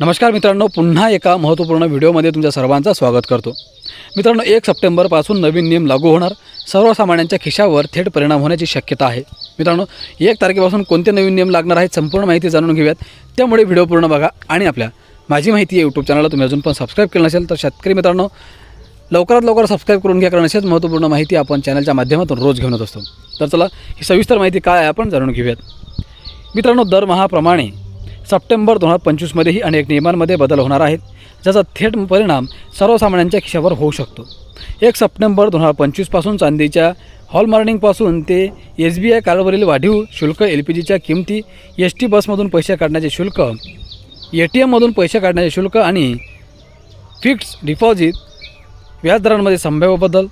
नमस्कार मित्रांनो पुन्हा एका महत्त्वपूर्ण व्हिडिओमध्ये तुमच्या सर्वांचं स्वागत करतो. मित्रांनो एक सप्टेंबरपासून नवीन नियम लागू होणार. सर्वसामान्यांच्या खिशावर थेट परिणाम होण्याची शक्यता आहे. मित्रांनो एक तारखेपासून कोणते नवीन नियम लागणार आहेत संपूर्ण माहिती जाणून घेऊयात. त्यामुळे व्हिडिओ पूर्ण बघा आणि आपल्या माझी माहिती आहे यूट्यूब चॅनलला तुम्ही अजून पण सबस्क्राईब केलं नसेल तर शेतकरी मित्रांनो लवकरात लवकर सबस्क्राईब करून घ्या कारण अशीच महत्त्वपूर्ण माहिती आपण चॅनलच्या माध्यमातून रोज घेऊन येत असतो. तर चला ही सविस्तर माहिती काय आहे आपण जाणून घेऊयात. मित्रांनो दरमहाप्रमाणे सप्टेंबर दोन हजार पंचवीसमध्येही अनेक नियमांमध्ये बदल होणार आहेत ज्याचा थेट परिणाम सर्वसामान्यांच्या खिशावर होऊ शकतो. एक सप्टेंबर दोन हजार पंचवीसपासून चांदीच्या हॉलमार्निंगपासून ते एस बी आय कार्डवरील वाढीव शुल्क एल पी जीच्या किमती एस टी बसमधून पैसे काढण्याचे शुल्क ए टी एममधून पैसे काढण्याचे शुल्क आणि फिक्स्ड डिपॉझिट व्याजदरांमध्ये संभाव्य बदल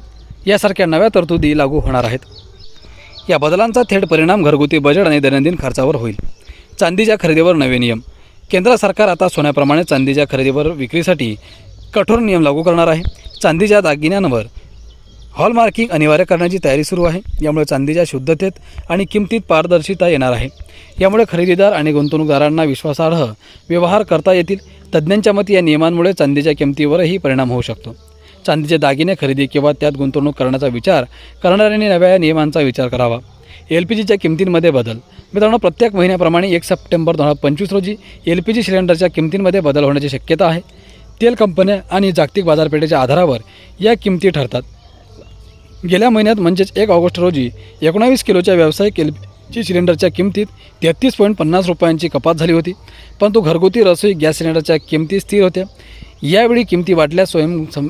यासारख्या नव्या तरतुदी लागू होणार आहेत. या बदलांचा थेट परिणाम घरगुती बजेट आणि दैनंदिन खर्चावर होईल. चांदीच्या खरेदीवर नवे नियम. केंद्र सरकार आता सोन्याप्रमाणे चांदीच्या खरेदीवर विक्रीसाठी कठोर नियम लागू करणार आहे. चांदीच्या दागिन्यांवर हॉलमार्किंग अनिवार्य करण्याची तयारी सुरू आहे. यामुळे चांदीच्या शुद्धतेत आणि किमतीत पारदर्शिता येणार आहे. यामुळे खरेदीदार आणि गुंतवणूकदारांना विश्वासार्ह व्यवहार करता येतील. तज्ज्ञांच्या मते या नियमांमुळे चांदीच्या किमतीवरही परिणाम होऊ शकतो. चांदीचे दागिने खरेदी किंवा त्यात गुंतवणूक करण्याचा विचार करणाऱ्यांनी नव्या नियमांचा विचार करावा. एल पी जीच्या किमतींमध्ये बदल. मित्रांनो प्रत्येक महिन्याप्रमाणे एक सप्टेंबर दोन हजार पंचवीस रोजी एल पी जी सिलेंडरच्या किमतींमध्ये बदल होण्याची शक्यता आहे. तेल कंपन्या आणि जागतिक बाजारपेठेच्या आधारावर या किमती ठरतात. गेल्या महिन्यात म्हणजेच एक ऑगस्ट रोजी एकोणावीस किलोच्या व्यावसायिक एल जी सिलेंडरच्या किमतीत तेहतीस पॉईंट पन्नास रुपयांची कपात झाली होती. परंतु घरगुती रसोई गॅस सिलेंडरच्या किमती स्थिर होत्या. यावेळी किमती वाढल्यास स्वयं सं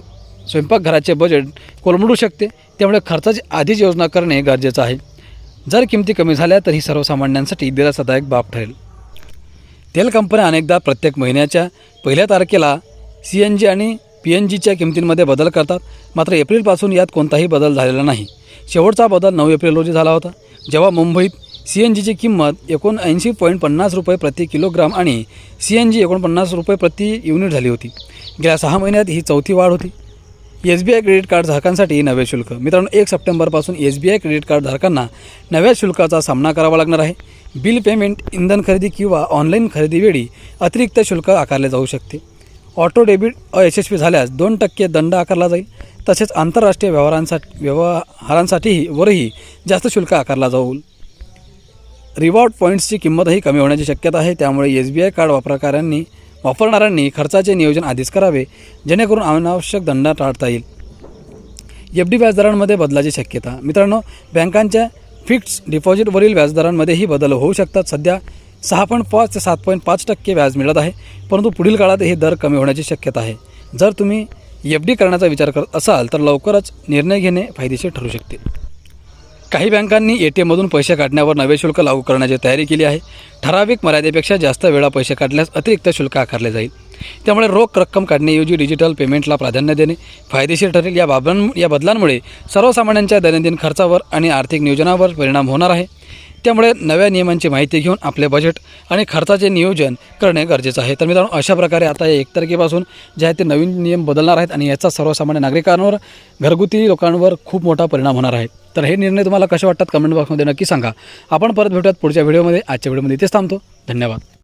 स्वयंपाकघराचे बजेट कोलमडू शकते. त्यामुळे खर्चाची आधीच योजना करणे गरजेचं आहे. जर किमती कमी झाल्या तर ही सर्वसामान्यांसाठी दिलासादायक बाब ठरेल. तेल कंपन्या अनेकदा प्रत्येक महिन्याच्या पहिल्या तारखेला सी एन जी आणि पी एन जीच्या किमतींमध्ये बदल करतात. मात्र एप्रिलपासून यात कोणताही बदल झालेला नाही. शेवटचा बदल नऊ एप्रिल रोजी झाला होता जेव्हा मुंबईत सी एन जीची किंमत एकोणऐंशी पॉईंट पन्नास रुपये प्रति किलोग्राम आणि सी एन जी एकोणपन्नास रुपये प्रति युनिट झाली होती. गेल्या सहा महिन्यात ही चौथी वाढ होती. S B I credit card धारकांसाठी नवे शुल्क. मित्रांनो एक सप्टेंबरपासून S B I credit card धारकांना नव्या शुल्काचा सामना करावा लागणार आहे. बिल पेमेंट इंधन खरेदी किंवा ऑनलाईन खरेदीवेळी अतिरिक्त शुल्क आकारले जाऊ शकते. ऑटो डेबिट अयशस्वी झाल्यास दोन टक्के दंड आकारला जाईल. तसेच आंतरराष्ट्रीय व्यवहारांसाठी व्यवहारांसाठीही वरही जास्त शुल्क आकारला जाऊ रिवॉर्ड पॉईंट्सची किंमतही कमी होण्याची शक्यता आहे. त्यामुळे एस बी आय कार्ड वापरकऱ्यांनी वापरणाऱ्यांनी खर्चाचे नियोजन आधीच करावे जेणेकरून अनावश्यक दंड टाळता येईल. एफ डी व्याजदरांमध्ये बदलाची शक्यता. मित्रांनो बँकांच्या फिक्स डिपॉझिटवरील व्याजदरांमध्येही बदल होऊ शकतात. सध्या सहा पॉईंट पाच ते सात पॉईंट पाच टक्के व्याज मिळत आहे परंतु पुढील काळात हे दर कमी होण्याची शक्यता आहे. जर तुम्ही एफ डी करण्याचा विचार करत असाल तर लवकरच निर्णय घेणे फायदेशीर ठरू शकते. काही बँकांनी ए टी एममधून पैसे काढण्यावर नवे शुल्क लागू करण्याची तयारी केली आहे. ठराविक मर्यादेपेक्षा जास्त वेळा पैसे काढल्यास अतिरिक्त शुल्क आकारले जाईल. त्यामुळे रोख रक्कम काढण्याऐवजी डिजिटल पेमेंटला प्राधान्य देणे फायदेशीर ठरेल या बाबां या बदलांमुळे सर्वसामान्यांच्या दैनंदिन खर्चावर आणि आर्थिक नियोजनावर परिणाम होणार आहे. त्यामुळे नव्या नियमांची माहिती घेऊन आपले बजेट आणि खर्चाचे नियोजन करणे गरजेचं आहे. तर मित्रांनो अशा प्रकारे आता एक तारखेपासून जे आहे ते नवीन नियम बदलणार आहेत आणि याचा सर्वसामान्य नागरिकांवर घरगुती लोकांवर खूप मोठा परिणाम होणार आहे. तर हे निर्णय तुम्हाला कसे वाटतात? कमेंट बॉक्समध्ये नक्की सांगा. आपण परत भेटूयात पुढच्या व्हिडिओमध्ये आजच्या व्हिडिओमध्ये इथेच थांबतो. धन्यवाद.